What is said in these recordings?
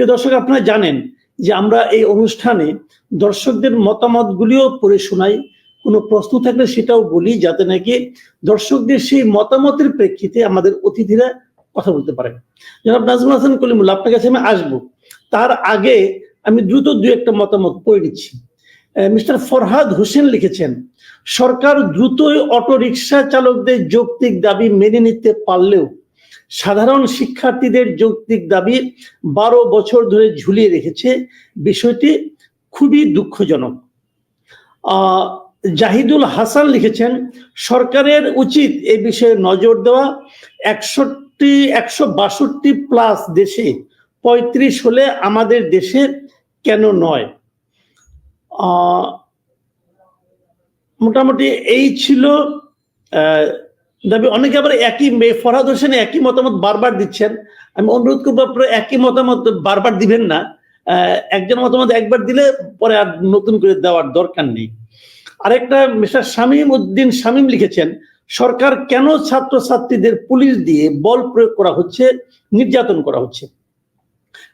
প্রিয় দর্শক, আপনারা জানেন যে আমরা এই অনুষ্ঠানে দর্শকদের মতামতগুলিও পড়ে শোনাই। কোনো প্রশ্ন থাকলে সেটাও বলি, যাতে নাকি দর্শকদের সেই মতামতের প্রেক্ষিতে আমাদের অতিথিরা কথা বলতে পারেন। জনাব নাজমুল হাসান কলিমুল্লাহ আপনার কাছে আমি আসব। তার আগে আমি দ্রুত দু একটা মতামত পড়ে নিচ্ছি। মিস্টার ফরহাদ হোসেন লিখেছেন, সরকার দ্রুতই অটো রিক্সা চালকদের যৌক্তিক দাবি মেনে নিতে পারলেও সাধারণ শিক্ষার্থীদের যৌক্তিক দাবি বারো বছর ধরে ঝুলিয়ে রেখেছে। বিষয়টি খুবই দুঃখজনক। জাহিদুল হাসান লিখেছেন, সরকারের উচিত এ বিষয়ে নজর দেওয়া। একষট্টি, একশো বাষট্টি প্লাস দেশে পঁয়ত্রিশ হলে আমাদের দেশে কেন নয়? মোটামুটি এই ছিল দাবি, অনেকে আবার একই ফরহাদ হোসেন একই মতামত বারবার দিচ্ছেন। আমি অনুরোধ করব আপনারা একই মতামত বারবার দিবেন না। একজন মতামত একবার দিলে পরে আর নতুন করে দেওয়ার দরকার নেই। আরেকটা মিস্টার শামীম উদ্দিন শামীম লিখেছেন, সরকার কেন ছাত্রছাত্রীদের পুলিশ দিয়ে বল প্রয়োগ করা হচ্ছে, নির্যাতন করা হচ্ছে?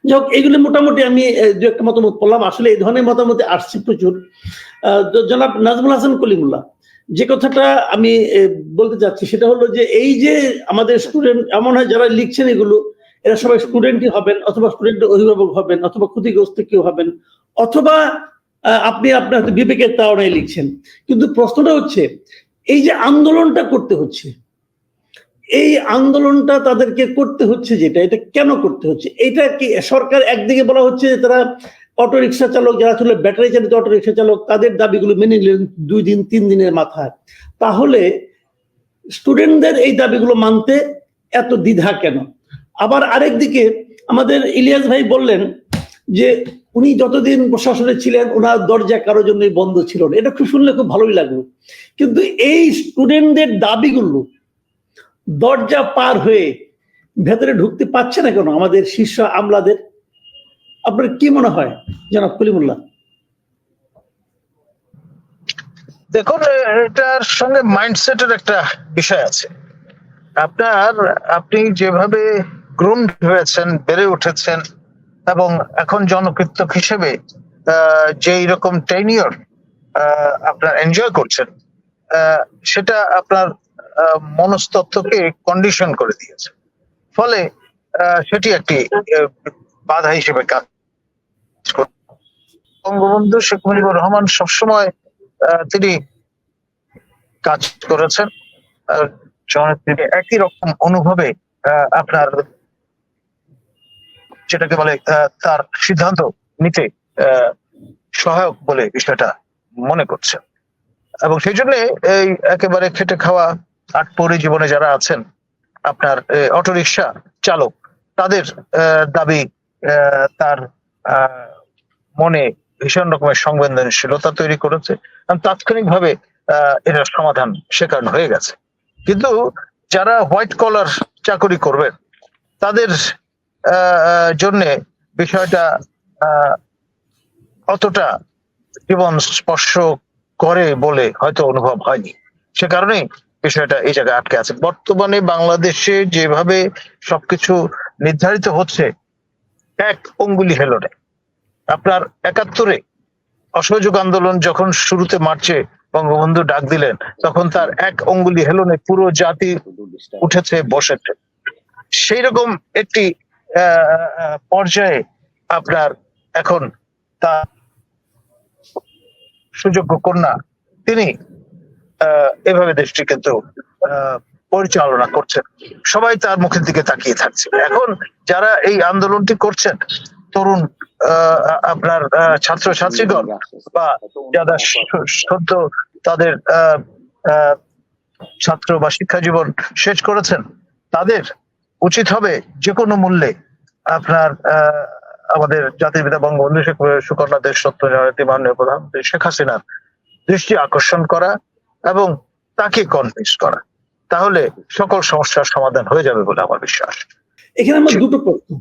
যাই হোক, এগুলো মোটামুটি আমি দু একটা মতামত পড়লাম আসলে এই ধরনের মতামত আসছে প্রচুর। জনাব নাজমুল হাসান কলিমুল্লাহ, যে কথাটা আমি বলতে চাচ্ছি সেটা হলো যে, এই যে আমাদের স্টুডেন্ট, এমন হয় যারা লিখছেন এগুলো, এরা সবাই স্টুডেন্টই হবেন, অথবা স্টুডেন্টের অভিভাবক হবেন, অথবা ক্ষতিগ্রস্ত কেউ হবেন, অথবা আপনি আপনার বিবেকের তাড়নায় লিখছেন। কিন্তু প্রশ্নটা হচ্ছে, এই যে আন্দোলনটা করতে হচ্ছে এই আন্দোলনটা তাদেরকে করতে হচ্ছে যেটা, এটা কেন করতে হচ্ছে? এটা কি সরকার একদিকে বলা হচ্ছে যে তারা অটো রিক্সা চালক যারা ছিল ব্যাটারি চালিত অটো রিক্সা চালক, তাদের দাবিগুলো মেনে নিলেন দুই দিন, তিন দিনের মাথায়। তাহলে স্টুডেন্টদের এই দাবিগুলো মানতে এত দ্বিধা কেন? আবার আরেকদিকে আমাদের ইলিয়াস ভাই বললেন যে উনি যতদিন প্রশাসনে ছিলেন, ওনার দরজা কারোর জন্যই বন্ধ ছিল না। এটা খুব শুনলে খুব ভালোই লাগল। কিন্তু এই স্টুডেন্টদের দাবিগুলো দরজা পার হয়ে ভেতরে ঢুকতে পারছে না কেন আমাদের শীর্ষ আমলাদের? আপনার কি মনে হয়, জনাব কলিমুল্লাহ? দেখুন, এটার সঙ্গে মাইন্ডসেটের একটা বিষয় আছে। আপনার, আপনি যেভাবে গ্রুম হয়েছেন, বেড়ে উঠেছেন, এবং এখন জনকৃতক হিসেবে যেই রকম টেনিয়র আপনার এনজয় করছেন সেটা আপনার মনস্তত্ত্বকে কন্ডিশন করে দিয়েছে ফলে সেটি একটি বাধা হিসেবে কাজ। বঙ্গবন্ধু শেখ মুজিবুর রহমান সবসময় তিনি কাজ করেছেন একই রকম অনুভবে আপনার যেটাকে বলে তার সিদ্ধান্ত নিতে সহায়ক বলে বিষয়টা মনে করছেন এবং সেই জন্য এই একেবারে খেটে খাওয়া আটপৌরে জীবনে যারা আছেন, আপনার অটোরিকশা চালক, তাদের দাবি তার মনে ভীষণ রকমের সংবেদনশীলতা তৈরি করেছে। তাৎক্ষণিকভাবে এটার সমাধান শেখানো হয়ে গেছে। কিন্তু যারা হোয়াইট কলার চাকরি করবেন, তাদের জন্য বিষয়টা অতটা জীবন স্পর্শ করে বলে হয়তো অনুভব হয়নি। সে কারণেই বিষয়টা এই জায়গায় আটকে আছে। বর্তমানে বাংলাদেশে যেভাবে সবকিছু নির্ধারিত হচ্ছে, এক অঙ্গুলি হেলনে আপনার একাত্তরে অসহযোগ আন্দোলন যখন শুরুতে মার্চে বঙ্গবন্ধু ডাক দিলেন, তখন তার এক অঙ্গুলি হেলনে পুরো জাতি উঠেছে, বসেছে। সেই রকম একটি পর্যায়ে আপনার এখন তার সুযোগ্য কন্যা, তিনি এভাবে দেশটি কিন্তু পরিচালনা করছেন। সবাই তার মুখের দিকে তাকিয়ে থাকছে। এখন যারা এই আন্দোলনটি করছেন, তরুণ আপনার ছাত্র ছাত্রীগণ বা যারা সদ্য তাদের ছাত্র বা শিক্ষা জীবন শেষ করেছেন, তাদের উচিত হবে যে কোনো মূল্যে আপনার আমাদের জাতির পিতা বঙ্গবন্ধু শেখ, সুকন্যা দেশ সত্য জননেত্রী মাননীয় প্রধানমন্ত্রী শেখ হাসিনার দৃষ্টি আকর্ষণ করা এবং তাকে কনভিন্স করা। তাহলে সকল সমস্যার সমাধান হয়ে যাবে বলে আমার বিশ্বাস। এখানে আমার দুটো প্রশ্ন।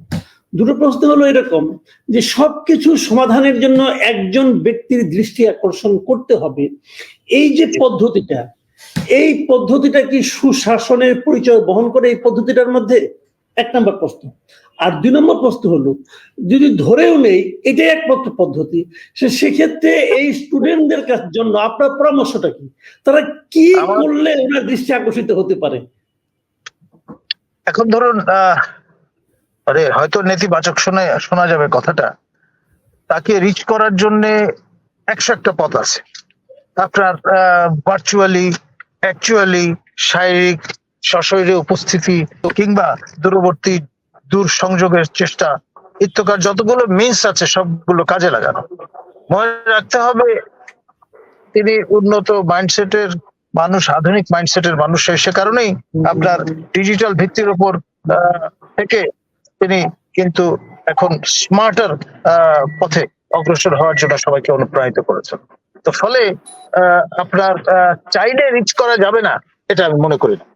দুটো প্রশ্ন হলো এরকম যে সবকিছু সমাধানের জন্য একজন ব্যক্তির দৃষ্টি আকর্ষণ করতে হবে। এই যে পদ্ধতিটা, এই পদ্ধতিটা কি সুশাসনের পরিচয় বহন করে এই পদ্ধতিটার মধ্যে? এক নম্বর প্রশ্ন। আর দুই নম্বর প্রশ্ন হলো যদি ধরেও নেই এটাই একমাত্র পদ্ধতি সে সেক্ষেত্রে এই স্টুডেন্টদের জন্য আপনার পরামর্শটা কি? তারা কি করলে ওনার দৃষ্টি আকর্ষিত হতে পারে? এখন ধরুন আহ, আরে হয়তো নেতিবাচক শোনা শোনা যাবে কথাটা। তাকে রিচ করার জন্য একশো একটা পথ আছে। আপনার ভার্চুয়ালি অ্যাকচুয়ালি শারীরিক সশরীরে উপস্থিতি কিংবা দূরবর্তী দূর সংযোগের চেষ্টা, ইত্যকার যতগুলো মিনস আছে সবগুলো কাজে লাগানো। মনে রাখতে হবে, তিনি উন্নত মাইন্ডসেটের মানুষ, আধুনিক মাইন্ডসেটের মানুষ, সে কারণেই আপনার ডিজিটাল ভিত্তির উপর থেকে তিনি কিন্তু এখন স্মার্টার পথে অগ্রসর হওয়ার জন্য সবাইকে অনুপ্রাণিত করেছেন। তো ফলে আপনার চাইলে রিচ করা যাবে না, এটা আমি মনে করি না।